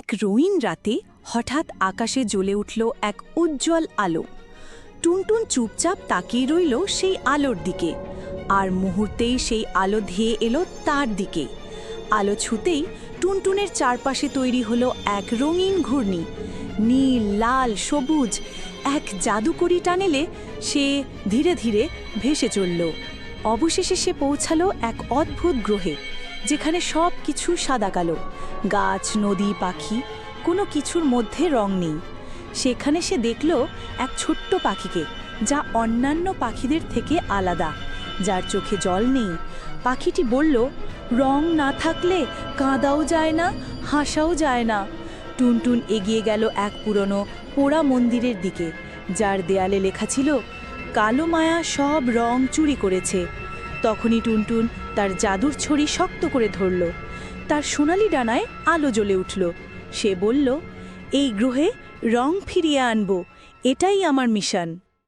এক রঙিন রাতে হঠাৎ আকাশে জ্বলে উঠল এক উজ্জ্বল আলো। টুনটুন চুপচাপ তাকিয়ে রইল সেই আলোর দিকে। আর মুহূর্তেই সেই আলো ধেয়ে এলো তার দিকে। আলো ছুতেই টুনটুনের চারপাশে তৈরি হলো এক রঙিন ঘূর্ণি। নীল, লাল, সবুজ, এক জাদুকরি টানেলে সে ধীরে ধীরে ভেসে চলল। অবশেষে সে পৌঁছালো এক অদ্ভুত গ্রহে। যেখানে সব কিছু সাদা কালো। গাছ, নদী, পাখি, কোনো কিছুর মধ্যে রং নেই। সেখানে সে দেখল এক ছোট্ট পাখিকে, যা অন্যান্য পাখিদের থেকে আলাদা, যার চোখে জল নেই। পাখিটি বলল, রং না থাকলে কাঁদাও যায় না, হাসাও যায় না। টুনটুন এগিয়ে গেল এক পুরনো পোড়া মন্দিরের দিকে, যার দেয়ালে লেখা ছিল, কালো মায়া সব রং চুরি করেছে। তখনই টুনটুন তার জাদুর ছড়ি শক্ত করে ধরল। তার সোনালি ডানায় আলো জ্বলে উঠল। সে বলল, এই গ্রহে রং ফিরিয়ে আনব। এটাই আমার মিশন।